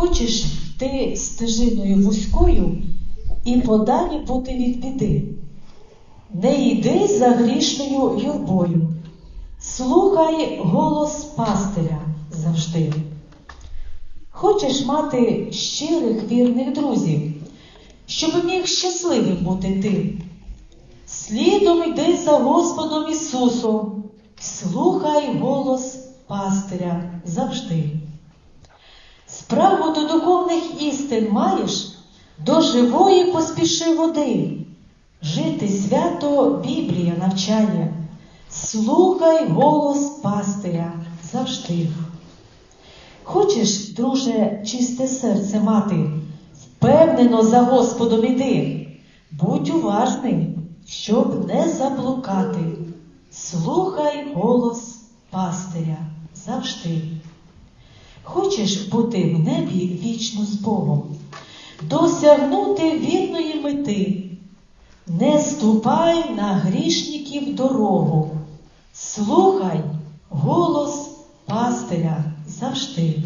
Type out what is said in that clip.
Хочеш ти стежиною вузькою і подалі бути від біди. Не йди за грішною юрбою, слухай голос пастиря завжди. Хочеш мати щирих вірних друзів, щоб міг щасливим бути ти. Слідом йди за Господом Ісусом, слухай голос пастиря завжди. Справу до духовних істин маєш, до живої поспіши води. Жити свято Біблія навчає, слухай голос пастиря завжди. Хочеш, друже, чисте серце мати, впевнено за Господом іди, будь уважний, щоб не заблукати. Слухай голос пастиря завжди. Хочеш бути в небі вічно з Богом, досягнути вірної мети, не ступай на грішників дорогу, слухай голос пастиря завжди.